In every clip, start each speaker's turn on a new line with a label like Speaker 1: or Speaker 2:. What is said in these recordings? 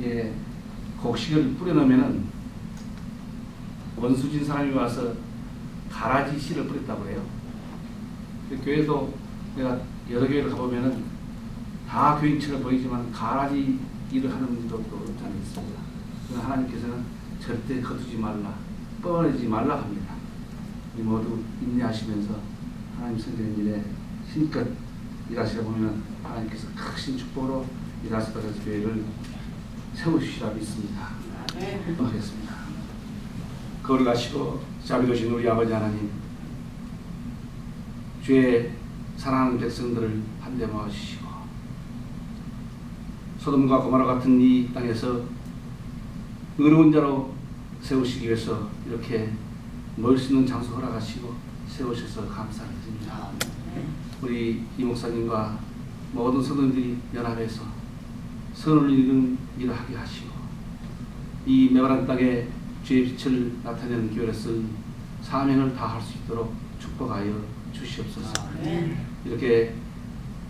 Speaker 1: 예, 곡식을 뿌려놓으면은 원수진 사람이 와서 가라지 씨를 뿌렸다고 해요. 그 교회도 내가 여러 교회를 가보면은 다 교인처럼 보이지만 가라지 일을 하는 분들도 또 없지 않습니다 그러나 하나님께서는 절대 거두지 말라, 뻔하지 말라 합니다. 우리 모두 인내하시면서 하나님 성전의 일에 힘껏 일하시다 보면 하나님께서 크신 축복으로 이 라스베가스 교회를 세우시리라 믿습니다. 기도하겠습니다. 거리 가시고 자비로신 우리 아버지 하나님 주의 사랑하는 백성들을 한대 모아주시고 소돔과 고마라 같은 이 땅에서 의로운 자로 세우시기 위해서 이렇게 멀 수 있는 장소 허락하시고 세우셔서 감사를 드립니다. 우리 이 목사님과 모든 성도들이 연합해서 선을 이루는 일을 하게 하시고 이 메바란 땅에 주의 빛을 나타내는 교회로서 사명을 다할 수 있도록 축복하여 주시옵소서. 이렇게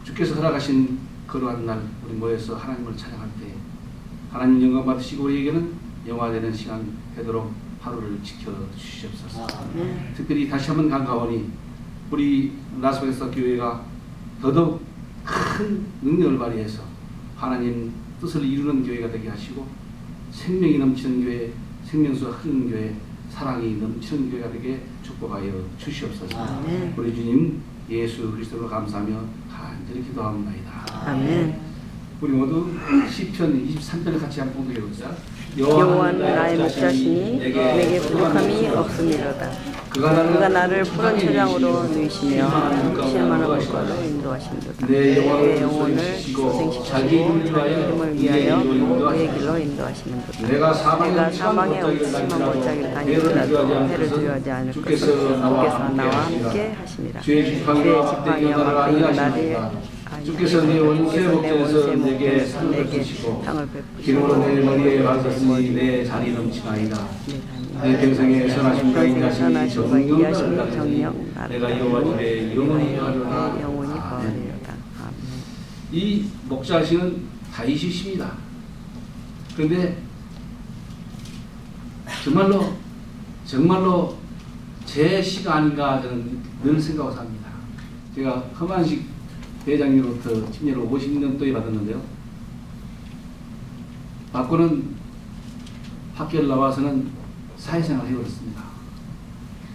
Speaker 1: 주께서 허락하신 거룩한 날 우리 모여서 하나님을 찬양할 때 하나님 영광 받으시고 우리에게는 영화되는 시간 되도록 하루를 지켜 주시옵소서. 특별히 다시 한번 간가오니 우리 라스베가스 교회가 더더욱 큰 능력을 발휘해서 하나님 뜻을 이루는 교회가 되게 하시고 생명이 넘치는 교회, 생명수가 흐르는 교회, 사랑이 넘치는 교회가 되게 축복하여 주시옵소서.
Speaker 2: 아멘.
Speaker 1: 우리 주님 예수 그리스도로 감사하며 간절히 기도합니다.
Speaker 2: 아멘.
Speaker 1: 우리 모두 시편 23편을 같이 한번 봉독해 보자.
Speaker 2: 여호와는 나의 목자시니 내게 부족함이 없음이로다.
Speaker 1: 그가
Speaker 2: 그가 나를 푸른 초장으로 누이시며 실만한 물가로 인도하시리로다. 내내
Speaker 1: 영혼을 소생시키고 자기 이름을 위하여 그의 길로
Speaker 2: 인도하시는도다.
Speaker 1: 내가 사망의 골짜기를
Speaker 2: 음침한
Speaker 1: 다니더라도 해를 두려워하지 않을 것은 주께서 나와 함께
Speaker 2: 하심이라.
Speaker 1: 주의 지팡이와 막대기가 나를. 주께서 내 원수의 목전에서 내게 상을 베푸시고 기름으로 내 머리에 바르셨으니 내 잔이 넘치나이다. 내 평생에 선하심과 인하심이 정령 따르니 내가 여호와 집에 영원히 하리라.
Speaker 2: 영원히
Speaker 1: 아멘.
Speaker 2: 거하리로다. 아멘.
Speaker 1: 이 목자시는 다윗이십니다. 그런데 정말로 정말로 제 시가 아닌가 저는 늘 생각하고 삽니다. 제가 허만식 대장님으로부터 침례를 50년도에 받았는데요. 받고는 학교를 나와서는 사회생활을 해버렸습니다.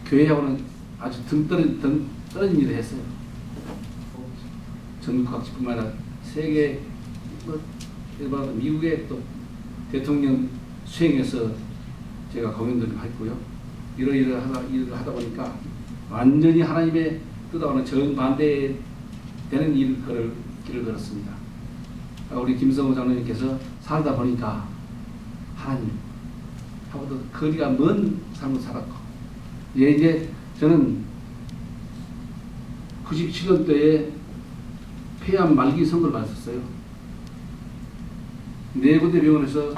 Speaker 1: 교회하고는 아주 등 떨어진, 등 떨어진 일을 했어요. 전국 각지뿐만 아니라 세계 뭐 미국의 또 대통령 수행해서 제가 공연들을 했고요. 이러 이러 하다 일을 하다 보니까 완전히 하나님의 뜻하고는 정반대 되는 일을 걸을 길을 걸었습니다. 아, 우리 김성호 장로님께서 살다 보니까 하나님 하고도 거리가 먼 삶을 살았고 이제 이제 저는 97년도에 폐암 말기 선고를 받았어요. 네 군데 병원에서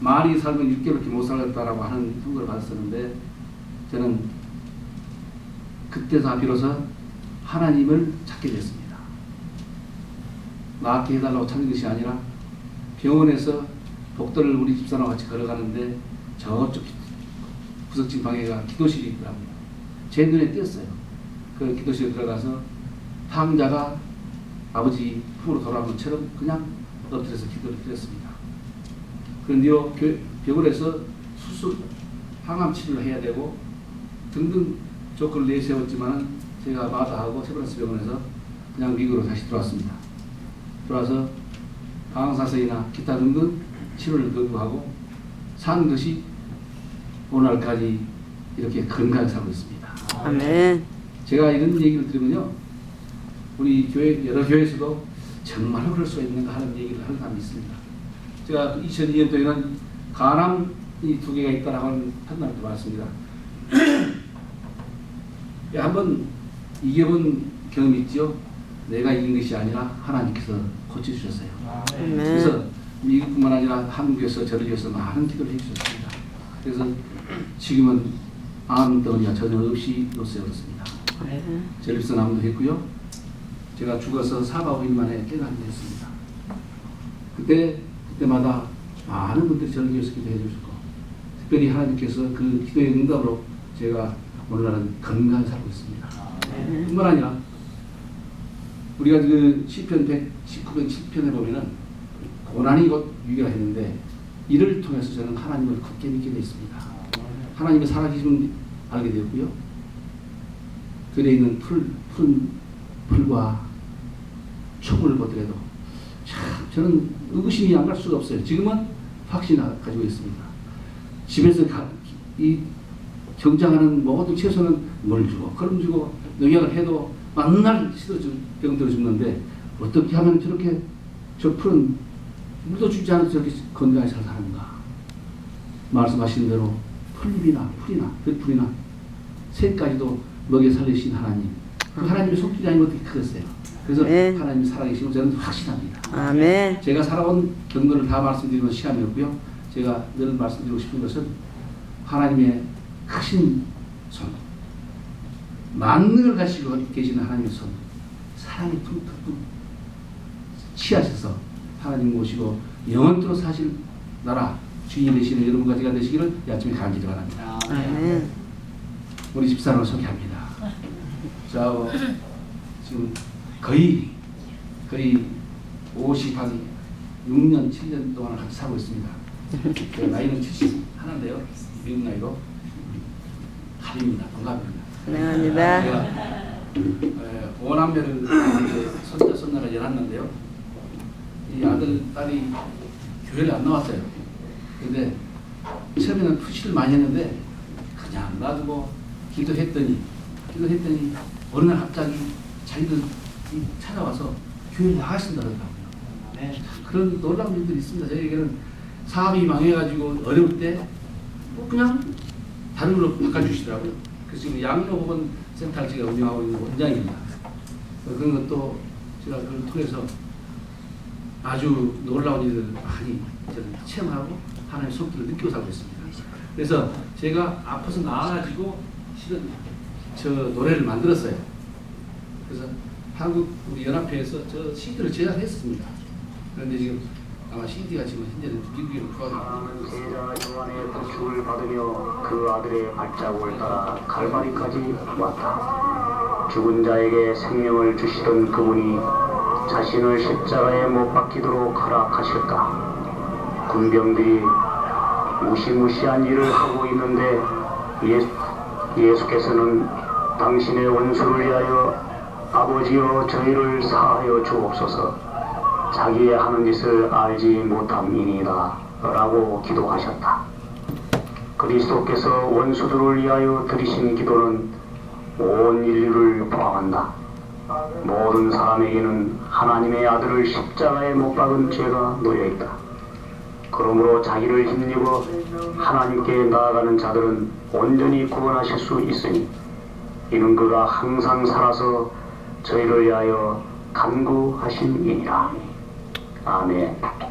Speaker 1: 많이 살면 6개월밖에 못 살겠다라고 하는 선고를 받았었는데 저는 그때서 비로소 하나님을 찾게 됐습니다. 낫게 해달라고 찾는 것이 아니라 병원에서 복도를 우리 집사람과 같이 걸어가는데 저쪽 구석진 방에가 기도실이 있더라고요. 제 눈에 띄었어요. 그 기도실에 들어가서 탕자가 아버지 품으로 돌아온 것처럼 그냥 엎드려서 기도를 드렸습니다. 그런데요, 교- 병원에서 수술, 항암 치료를 해야 되고 등등 조건을 내세웠지만은 제가 마다하고 세브란스 병원에서 그냥 미국으로 다시 들어왔습니다. 들어와서 방사선이나 기타 등등 치료를 거부하고 산 것이 오늘까지 이렇게 건강하게 살고 있습니다.
Speaker 2: 아멘.
Speaker 1: 제가 이런 얘기를 들으면요, 우리 교회 여러 교회에서도 정말로 그럴 수 있는가 하는 얘기를 하는 사람이 있습니다. 제가 2002년도에는 간암이 두 개가 있다라고 하는 판단도 받았습니다. 예, 한번 이겨본 경험이 있죠. 내가 이긴 것이 아니라 하나님께서 고쳐주셨어요. 그래서
Speaker 2: 아멘.
Speaker 1: 미국뿐만 아니라 한국에서 저를 위해서 많은 기도를 해주셨습니다. 그래서 지금은 암 덩어리가 전혀 없이.
Speaker 2: 아멘.
Speaker 1: 전립선 암도 했고요. 제가 죽어서 4박 5일 만에 깨닫게 됐습니다. 그때 그때마다 많은 분들이 저를 위해서 기도해 주셨고 특별히 하나님께서 그 기도의 응답으로 제가 오늘날은 건강히 살고 있습니다. 뿐만 아니라 우리가 그 시편 119편 7편에 보면은 고난이 곧 위기라 했는데 이를 통해서 저는 하나님을 굳게 믿게 되어 있습니다. 하나님의 살아계심을 알게 되었고요. 들에 있는 풀, 푸른 풀과 촉을 보더라도 참 저는 의구심이 안 갈 수가 없어요. 지금은 확신 가지고 있습니다. 집에서 가, 이 경장하는 모든 채소는 물 주고 걸음 주고 농약을 해도 만날 시들어 병들어 죽는데 어떻게 하면 저렇게 저 푸른 물도 주지 않아서 저렇게 건강하게 잘 사는가 말씀하신 대로 풀잎이나 풀이나 벽풀이나 새까지도 먹여 살리신 하나님 그 하나님의 손길이 아니면 어떻게 크겠어요 그래서
Speaker 2: 네.
Speaker 1: 하나님이 살아계시고 저는 확신합니다
Speaker 2: 아멘.
Speaker 1: 제가 살아온 경로를 다 말씀드리면 시간이 없고요. 제가 늘 말씀드리고 싶은 것은 하나님의 크신 손, 만능을 가지고 계시는 하나님의 손, 사랑이 퉁퉁퉁 치하셔서 하나님 모시고 영원토록 사실 나라 주인이 되시는 여러분과 제가 되시기를 이 아침에 간절히 바랍니다.
Speaker 2: 아멘.
Speaker 1: 우리 집사람을 소개합니다. 자, 어, 지금 거의 거의 50, 한 6년, 7년 동안 같이 살고 있습니다. 제 나이는 70 하나인데요. 미국 나이로 합입니다. 동갑입니다. 에, 오남매를 이제 손자 손녀가 열었는데요. 이 아들 딸이 교회를 안 나왔어요. 근데 처음에는 푸시를 많이 했는데 그냥 놔두고 기도했더니 기도했더니 어느 날 갑자기 자기들 이 찾아와서 교회를 나가신다 그러더라고요. 네, 그런 놀라운 일들이 있습니다. 저에게는 사업이 망해가지고 어려울 때 뭐 그냥 다른 걸로 바꿔주시더라고요. 그래서 지금 양로보건 센터를 제가 운영하고 있는 원장입니다. 어, 그런 것도 제가 그걸 통해서 아주 놀라운 일을 많이 저는 체험하고 하나님의 손길을 느끼고 살고 있습니다. 그래서 제가 아파서 나와가지고 실은 저 노래를 만들었어요. 그래서 한국 우리 연합회에서 저 CD를 제작했습니다. 그런데 지금 아마 CD가 지금 현재는 미국에 구하고
Speaker 3: 나는 제자 요한의 부축을 받으며 그 아들의 발자국을 따라 갈바리까지 왔다. 죽은 자에게 생명을 주시던 그분이 자신을 십자가에 못 박히도록 허락하셨다. 군병들이 무시무시한 일을 하고 있는데 예수, 예수께서는 당신의 원수를 위하여 아버지여 저희를 사하여 주옵소서 자기의 하는 짓을 알지 못함이니이다 라고 기도하셨다. 그리스도께서 원수들을 위하여 드리신 기도는 온 인류를 포함한다. 모든 사람에게는 하나님의 아들을 십자가에 못 박은 죄가 놓여 있다. 그러므로 자기를 힘입어 하나님께 나아가는 자들은 온전히 구원하실 수 있으니 이는 그가 항상 살아서 저희를 위하여 간구하심이니라. 아멘.